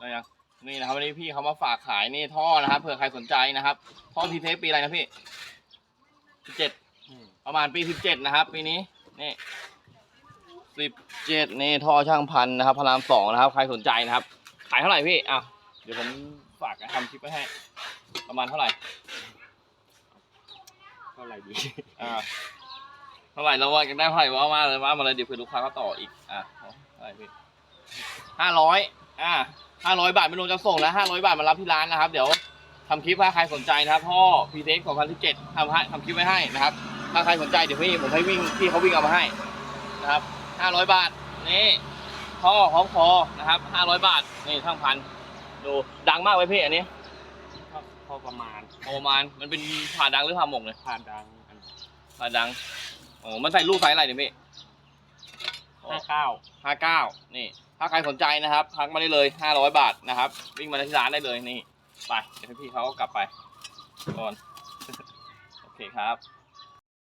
ได้ยังนี่นะครับวันนี้พี่เขามาฝากขายนี่ท่อนะครับเผื่อใครสนใจนะครับ ท่อพีเทสปีอะไรนะพี่สิบเจ็ดประมาณปีสิบเจ็ดนะครับ ปีนี้นี่สิบเจ็ดนี่ท่อช่างพันธุ์นะครับพระรามสองนะครับ ใครสนใจนะครับ ขายเท่าไหร่พี่อะเดี๋ยวผมฝากทำคลิปไว้ให้ ประมาณเท่าไหร่ เท่าไหร่ดีอ่าเท่าไหร่เราว่ากันได้เท่าไหร่ว่ามาเลยว่ามาเลยเดี๋ยวเผื่อลูกค้าเขาต่ออีกอะเอาเท่าไหร่พี่ห้าร้อยอ่า ห้าร้อยบาทไม่รวมจะส่งนะห้าร้อยบาทมารับที่ร้านนะครับ เดี๋ยวทำคลิปถ้าใครสนใจนะครับพ่อพีเทคของพันที่เจ็ดทำให้ทำคลิปไว้ให้นะครับ ถ้าใครสนใจเดี๋ยวพี่ผมให้วิ่งพี่เขาวิ่งเอามาให้นะครับห้าร้อยบาทนี่ท่อพร้อมคอนะครับห้าร้อยบาทนี่ช่างพันดูดังมากไว้ยพี่อันนี้ก็พอประมาณประมาณมันเป็นผ่าดังหรือผ่าหมกเนี่ยผ่านดังอันผ่าดังโอ้มันใส่ลูกไซส์อะไรเนี่ยพี่ ห้าเก้าห้าเก้านี่ ถ้าใครสนใจนะครับทักมาได้เลยห้าร้อยบาทนะครับ วิ่งมาที่ร้านได้เลยนี่ ไป เดี๋ยวให้พี่เขากลับไปก่อน โอเคครับ